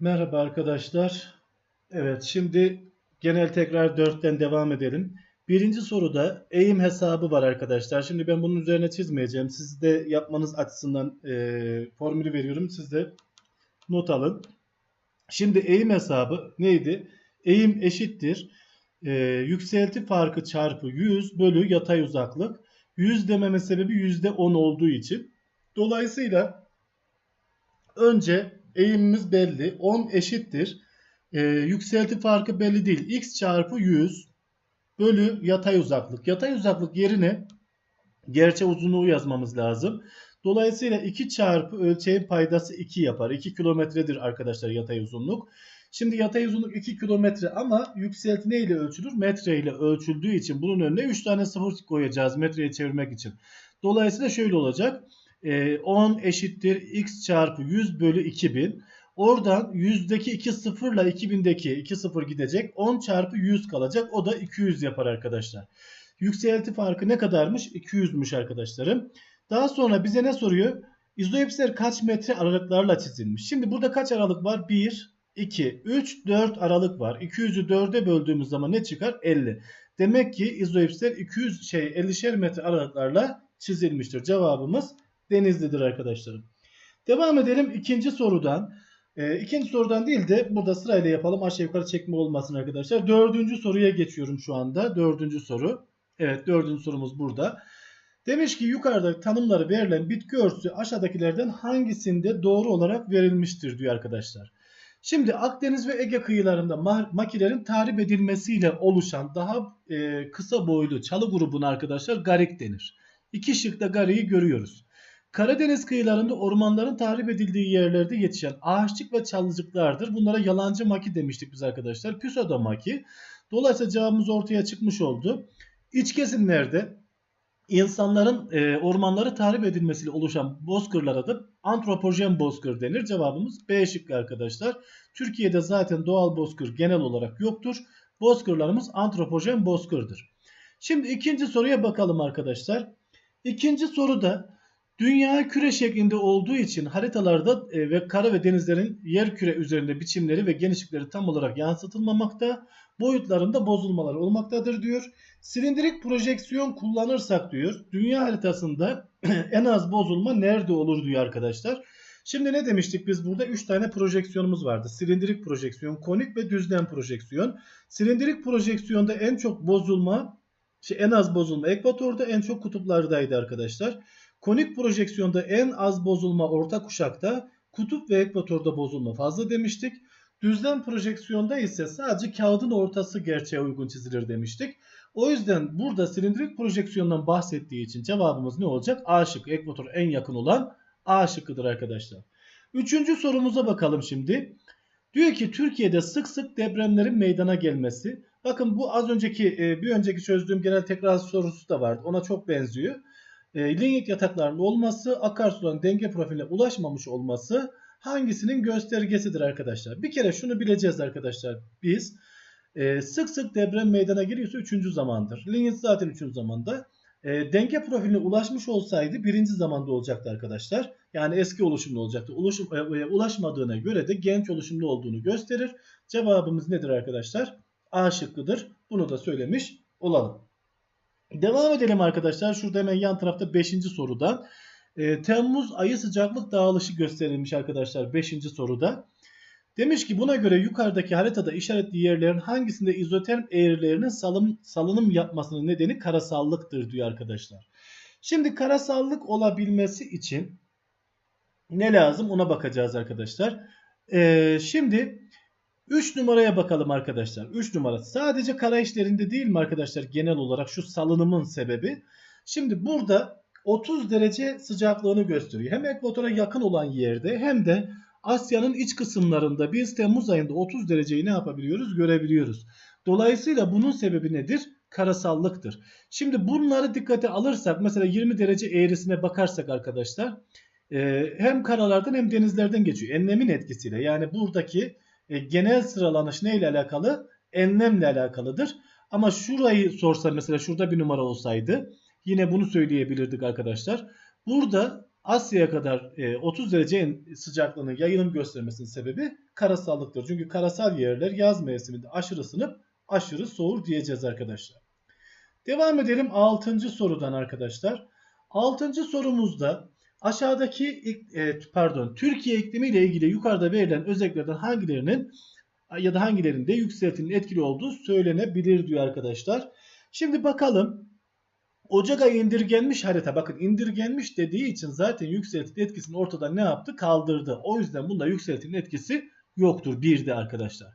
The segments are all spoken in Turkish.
Merhaba arkadaşlar. Evet şimdi genel tekrar 4'ten devam edelim. Birinci soruda eğim hesabı var arkadaşlar. Şimdi ben bunun üzerine çizmeyeceğim. Siz de yapmanız açısından e, formülü veriyorum. Siz de not alın. Şimdi eğim hesabı neydi? Eğim eşittir. E, yükselti farkı çarpı 100 bölü yatay uzaklık. 100 dememin sebebi %10 olduğu için. Dolayısıyla önce eğimimiz belli. 10 eşittir. E, yükselti farkı belli değil. X çarpı 100 bölü yatay uzaklık. Yatay uzaklık yerine gerçe uzunluğu yazmamız lazım. Dolayısıyla 2 çarpı ölçeğin paydası 2 yapar. 2 kilometredir arkadaşlar yatay uzunluk. Şimdi yatay uzunluk 2 kilometre ama yükselti ne ile ölçülür? Metre ile ölçüldüğü için bunun önüne 3 tane sıfır koyacağız metreye çevirmek için. Dolayısıyla şöyle olacak. 10 ee, eşittir x çarpı 100 bölü 2000. Oradan 100'deki 2 sıfırla 2000'deki 2 sıfır gidecek. 10 çarpı 100 kalacak. O da 200 yapar arkadaşlar. Yükselti farkı ne kadarmış? 200'müş arkadaşlarım. Daha sonra bize ne soruyor? İzoipsler kaç metre aralıklarla çizilmiş? Şimdi burada kaç aralık var? 1, 2, 3, 4 aralık var. 200'ü 4'e böldüğümüz zaman ne çıkar? 50. Demek ki izoipsler 200 şey 50'şer metre aralıklarla çizilmiştir. Cevabımız Denizli'dir arkadaşlarım. Devam edelim ikinci sorudan. E, ikinci sorudan değil de burada sırayla yapalım. Aşağı yukarı çekme olmasın arkadaşlar. Dördüncü soruya geçiyorum şu anda. Dördüncü soru. Evet dördüncü sorumuz burada. Demiş ki yukarıda tanımları verilen bitki örtüsü aşağıdakilerden hangisinde doğru olarak verilmiştir diyor arkadaşlar. Şimdi Akdeniz ve Ege kıyılarında makilerin tahrip edilmesiyle oluşan daha e, kısa boylu çalı grubuna arkadaşlar garik denir. İki şıkta gariyi görüyoruz. Karadeniz kıyılarında ormanların tahrip edildiği yerlerde yetişen ağaççık ve çalıcıklardır. Bunlara yalancı maki demiştik biz arkadaşlar. Pseudo maki. Dolayısıyla cevabımız ortaya çıkmış oldu. İç kesimlerde insanların e, ormanları tahrip edilmesiyle oluşan bozkırlara da antropojen bozkır denir. Cevabımız B şıkkı arkadaşlar. Türkiye'de zaten doğal bozkır genel olarak yoktur. Bozkırlarımız antropojen bozkırdır. Şimdi ikinci soruya bakalım arkadaşlar. İkinci soruda Dünya küre şeklinde olduğu için haritalarda e, ve kara ve denizlerin yer küre üzerinde biçimleri ve genişlikleri tam olarak yansıtılmamakta, boyutlarında bozulmalar olmaktadır diyor. Silindirik projeksiyon kullanırsak diyor, dünya haritasında en az bozulma nerede olur diyor arkadaşlar. Şimdi ne demiştik biz burada 3 tane projeksiyonumuz vardı. Silindirik projeksiyon, konik ve düzlem projeksiyon. Silindirik projeksiyonda en çok bozulma, şey en az bozulma ekvatorda, en çok kutuplardaydı arkadaşlar. Konik projeksiyonda en az bozulma orta kuşakta, kutup ve ekvatorda bozulma fazla demiştik. Düzlem projeksiyonda ise sadece kağıdın ortası gerçeğe uygun çizilir demiştik. O yüzden burada silindirik projeksiyondan bahsettiği için cevabımız ne olacak? A şıkkı ekvator en yakın olan A şıkkıdır arkadaşlar. Üçüncü sorumuza bakalım şimdi. Diyor ki Türkiye'de sık sık depremlerin meydana gelmesi. Bakın bu az önceki e, bir önceki çözdüğüm genel tekrar sorusu da vardı. Ona çok benziyor e, linyit yataklarının olması, akarsuların denge profiline ulaşmamış olması hangisinin göstergesidir arkadaşlar? Bir kere şunu bileceğiz arkadaşlar. Biz e, sık sık deprem meydana geliyorsa 3. zamandır. Linyit zaten 3. zamanda. E, denge profiline ulaşmış olsaydı birinci zamanda olacaktı arkadaşlar. Yani eski oluşumlu olacaktı. Ulaşım, e, e, ulaşmadığına göre de genç oluşumlu olduğunu gösterir. Cevabımız nedir arkadaşlar? A şıkkıdır. Bunu da söylemiş olalım. Devam edelim arkadaşlar. Şurada hemen yan tarafta 5. soruda. E, Temmuz ayı sıcaklık dağılışı gösterilmiş arkadaşlar 5. soruda. Demiş ki buna göre yukarıdaki haritada işaretli yerlerin hangisinde izoterm eğrilerinin salım, salınım yapmasının nedeni karasallıktır diyor arkadaşlar. Şimdi karasallık olabilmesi için ne lazım ona bakacağız arkadaşlar. Ee, şimdi 3 numaraya bakalım arkadaşlar. 3 numara sadece kara işlerinde değil mi arkadaşlar genel olarak şu salınımın sebebi. Şimdi burada 30 derece sıcaklığını gösteriyor. Hem ekvatora yakın olan yerde hem de Asya'nın iç kısımlarında biz Temmuz ayında 30 dereceyi ne yapabiliyoruz görebiliyoruz. Dolayısıyla bunun sebebi nedir? Karasallıktır. Şimdi bunları dikkate alırsak mesela 20 derece eğrisine bakarsak arkadaşlar hem karalardan hem denizlerden geçiyor. Enlemin etkisiyle yani buradaki e, genel sıralanış neyle alakalı? Enlemle alakalıdır. Ama şurayı sorsa mesela şurada bir numara olsaydı yine bunu söyleyebilirdik arkadaşlar. Burada Asya'ya kadar e, 30 derece en- sıcaklığının yayılım göstermesinin sebebi karasallıktır. Çünkü karasal yerler yaz mevsiminde aşırı ısınıp aşırı soğur diyeceğiz arkadaşlar. Devam edelim 6. sorudan arkadaşlar. 6. sorumuzda aşağıdaki e, pardon Türkiye iklimi ile ilgili yukarıda verilen özelliklerden hangilerinin ya da hangilerinde yükseltinin etkili olduğu söylenebilir diyor arkadaşlar. Şimdi bakalım Ocak ayı indirgenmiş harita. Bakın indirgenmiş dediği için zaten yükseltinin etkisini ortadan ne yaptı? Kaldırdı. O yüzden bunda yükseltinin etkisi yoktur. Bir de arkadaşlar.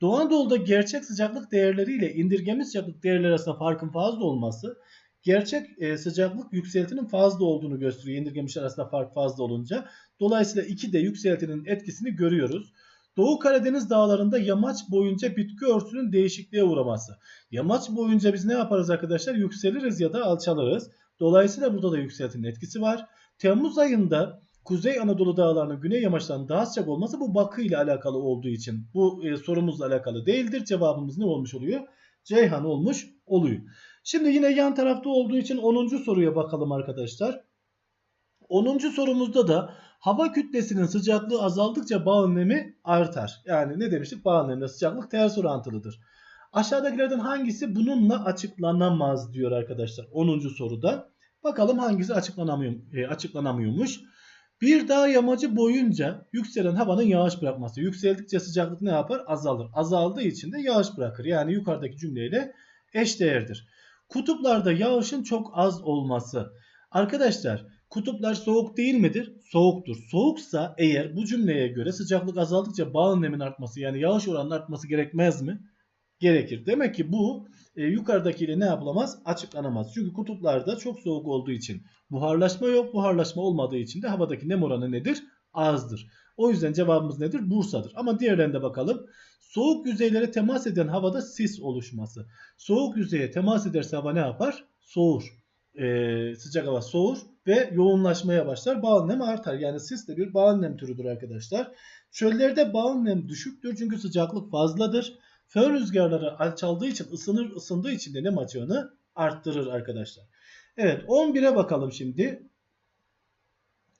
Doğu Anadolu'da gerçek sıcaklık değerleriyle indirgenmiş sıcaklık değerleri arasında farkın fazla olması gerçek e, sıcaklık yükseltinin fazla olduğunu gösteriyor. İndirgenmiş arasında fark fazla olunca. Dolayısıyla 2 de yükseltinin etkisini görüyoruz. Doğu Karadeniz dağlarında yamaç boyunca bitki örtüsünün değişikliğe uğraması. Yamaç boyunca biz ne yaparız arkadaşlar? Yükseliriz ya da alçalırız. Dolayısıyla burada da yükseltinin etkisi var. Temmuz ayında Kuzey Anadolu dağlarının güney yamaçlarının daha sıcak olması bu bakı ile alakalı olduğu için bu e, sorumuzla alakalı değildir. Cevabımız ne olmuş oluyor? Ceyhan olmuş oluyor. Şimdi yine yan tarafta olduğu için 10. soruya bakalım arkadaşlar. 10. sorumuzda da hava kütlesinin sıcaklığı azaldıkça bağ nemi artar. Yani ne demiştik? Bağ nemle sıcaklık ters orantılıdır. Aşağıdakilerden hangisi bununla açıklanamaz diyor arkadaşlar 10. soruda. Bakalım hangisi e, açıklanamıyormuş. Bir dağ yamacı boyunca yükselen havanın yağış bırakması. Yükseldikçe sıcaklık ne yapar? Azalır. Azaldığı için de yağış bırakır. Yani yukarıdaki cümleyle eşdeğerdir. Kutuplarda yağışın çok az olması. Arkadaşlar kutuplar soğuk değil midir? Soğuktur. Soğuksa eğer bu cümleye göre sıcaklık azaldıkça bağ nemin artması yani yağış oranının artması gerekmez mi? Gerekir. Demek ki bu e, yukarıdakiyle ne yapılamaz? Açıklanamaz. Çünkü kutuplarda çok soğuk olduğu için buharlaşma yok. Buharlaşma olmadığı için de havadaki nem oranı nedir? Azdır. O yüzden cevabımız nedir? Bursa'dır. Ama diğerlerine bakalım. Soğuk yüzeylere temas eden havada sis oluşması. Soğuk yüzeye temas ederse hava ne yapar? Soğur. Ee, sıcak hava soğur ve yoğunlaşmaya başlar. Bağın nem artar. Yani sis de bir bağın nem türüdür arkadaşlar. Çöllerde bağın nem düşüktür çünkü sıcaklık fazladır. Fön rüzgarları alçaldığı için ısınır ısındığı için de nem açığını arttırır arkadaşlar. Evet 11'e bakalım şimdi.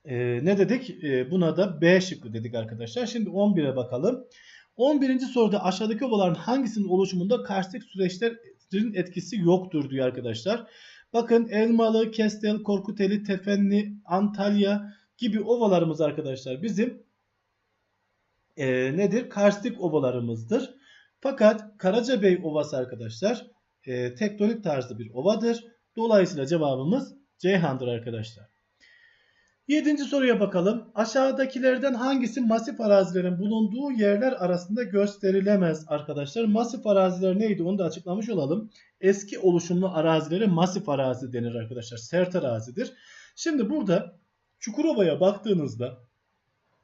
Ee, ne dedik? Ee, buna da B şıkkı dedik arkadaşlar. Şimdi 11'e bakalım. 11. soruda aşağıdaki ovaların hangisinin oluşumunda karstik süreçlerin etkisi yoktur diyor arkadaşlar. Bakın Elmalı, Kestel, Korkuteli, Tefenli, Antalya gibi ovalarımız arkadaşlar bizim e, nedir? Karstik ovalarımızdır. Fakat Karacabey Ovası arkadaşlar e, tektonik tarzı bir ovadır. Dolayısıyla cevabımız Ceyhan'dır arkadaşlar. Yedinci soruya bakalım. Aşağıdakilerden hangisi masif arazilerin bulunduğu yerler arasında gösterilemez arkadaşlar? Masif araziler neydi onu da açıklamış olalım. Eski oluşumlu arazilere masif arazi denir arkadaşlar. Sert arazidir. Şimdi burada Çukurova'ya baktığınızda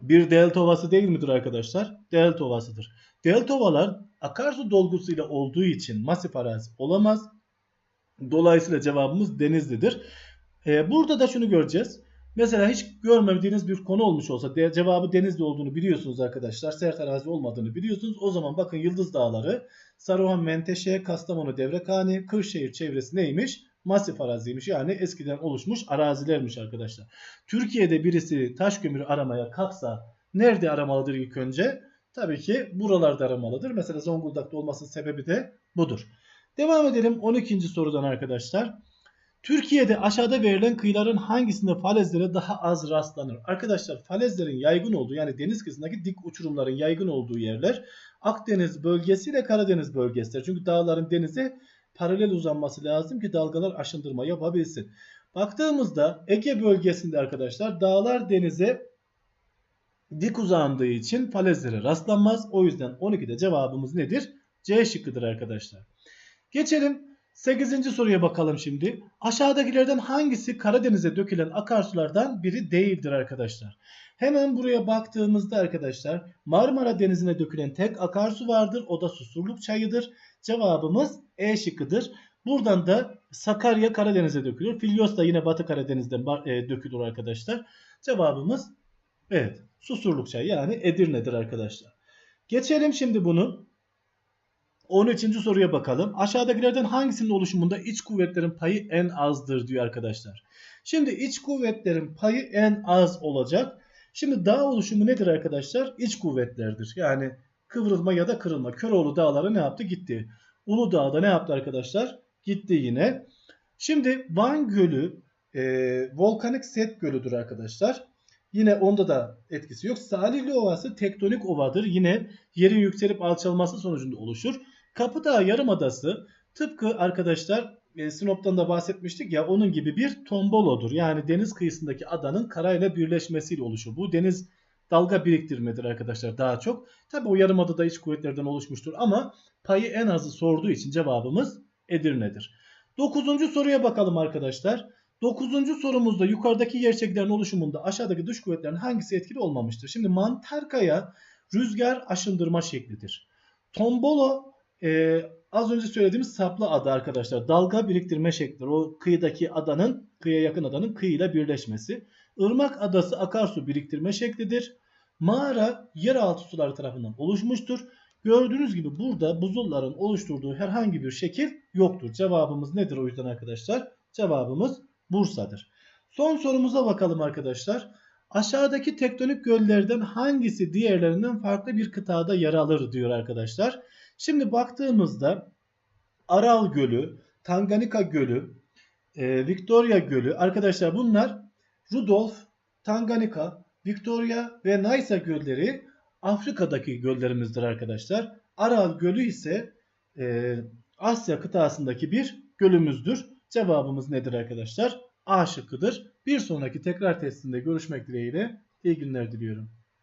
bir delta ovası değil midir arkadaşlar? Delta ovasıdır. Delta ovalar akarsu dolgusuyla olduğu için masif arazi olamaz. Dolayısıyla cevabımız Denizli'dir. Ee, burada da şunu göreceğiz. Mesela hiç görmediğiniz bir konu olmuş olsa de, cevabı Denizli olduğunu biliyorsunuz arkadaşlar. Sert arazi olmadığını biliyorsunuz. O zaman bakın Yıldız Dağları, Saruhan Menteşe, Kastamonu Devrekhane, Kırşehir çevresi neymiş? Masif araziymiş. Yani eskiden oluşmuş arazilermiş arkadaşlar. Türkiye'de birisi taş kömürü aramaya kalksa nerede aramalıdır ilk önce? Tabii ki buralarda aramalıdır. Mesela Zonguldak'ta olmasının sebebi de budur. Devam edelim 12. sorudan arkadaşlar. Türkiye'de aşağıda verilen kıyıların hangisinde falezlere daha az rastlanır? Arkadaşlar falezlerin yaygın olduğu yani deniz kıyısındaki dik uçurumların yaygın olduğu yerler Akdeniz bölgesi ile Karadeniz bölgesidir. Çünkü dağların denize paralel uzanması lazım ki dalgalar aşındırma yapabilsin. Baktığımızda Ege bölgesinde arkadaşlar dağlar denize dik uzandığı için falezlere rastlanmaz. O yüzden 12'de cevabımız nedir? C şıkkıdır arkadaşlar. Geçelim 8. soruya bakalım şimdi. Aşağıdakilerden hangisi Karadeniz'e dökülen akarsulardan biri değildir arkadaşlar? Hemen buraya baktığımızda arkadaşlar Marmara Denizi'ne dökülen tek akarsu vardır. O da Susurluk Çayı'dır. Cevabımız E şıkkıdır. Buradan da Sakarya Karadeniz'e dökülür. Filyos da yine Batı Karadeniz'den e, dökülür arkadaşlar. Cevabımız evet Susurluk Çayı yani Edirne'dir arkadaşlar. Geçelim şimdi bunu 13. soruya bakalım. Aşağıdakilerden hangisinin oluşumunda iç kuvvetlerin payı en azdır diyor arkadaşlar. Şimdi iç kuvvetlerin payı en az olacak. Şimdi dağ oluşumu nedir arkadaşlar? İç kuvvetlerdir. Yani kıvrılma ya da kırılma. Köroğlu dağları ne yaptı? Gitti. Uludağ'da ne yaptı arkadaşlar? Gitti yine. Şimdi Van Gölü e, volkanik set gölüdür arkadaşlar. Yine onda da etkisi yok. Salihli Ovası tektonik ovadır. Yine yerin yükselip alçalması sonucunda oluşur. Kapıdağ Yarımadası tıpkı arkadaşlar e, Sinop'tan da bahsetmiştik ya onun gibi bir tombolodur. Yani deniz kıyısındaki adanın karayla birleşmesiyle oluşur. Bu deniz dalga biriktirmedir arkadaşlar daha çok. Tabi o yarımadada iç kuvvetlerden oluşmuştur ama payı en azı sorduğu için cevabımız Edirne'dir. Dokuzuncu soruya bakalım arkadaşlar. Dokuzuncu sorumuzda yukarıdaki yer çekimlerin oluşumunda aşağıdaki dış kuvvetlerin hangisi etkili olmamıştır? Şimdi mantar kaya rüzgar aşındırma şeklidir. Tombolo e, az önce söylediğimiz saplı ada arkadaşlar. Dalga biriktirme şeklidir. O kıyıdaki adanın, kıyıya yakın adanın kıyıyla birleşmesi. Irmak adası akarsu biriktirme şeklidir. Mağara yeraltı suları tarafından oluşmuştur. Gördüğünüz gibi burada buzulların oluşturduğu herhangi bir şekil yoktur. Cevabımız nedir o yüzden arkadaşlar? Cevabımız Bursa'dır. Son sorumuza bakalım arkadaşlar. Aşağıdaki tektonik göllerden hangisi diğerlerinden farklı bir kıtada yer alır diyor arkadaşlar. Şimdi baktığımızda Aral Gölü, Tanganyika Gölü, e, Victoria Gölü arkadaşlar bunlar Rudolf, Tanganyika, Victoria ve Nysa gölleri Afrika'daki göllerimizdir arkadaşlar. Aral Gölü ise e, Asya kıtasındaki bir gölümüzdür. Cevabımız nedir arkadaşlar? A şıkkıdır. Bir sonraki tekrar testinde görüşmek dileğiyle iyi günler diliyorum.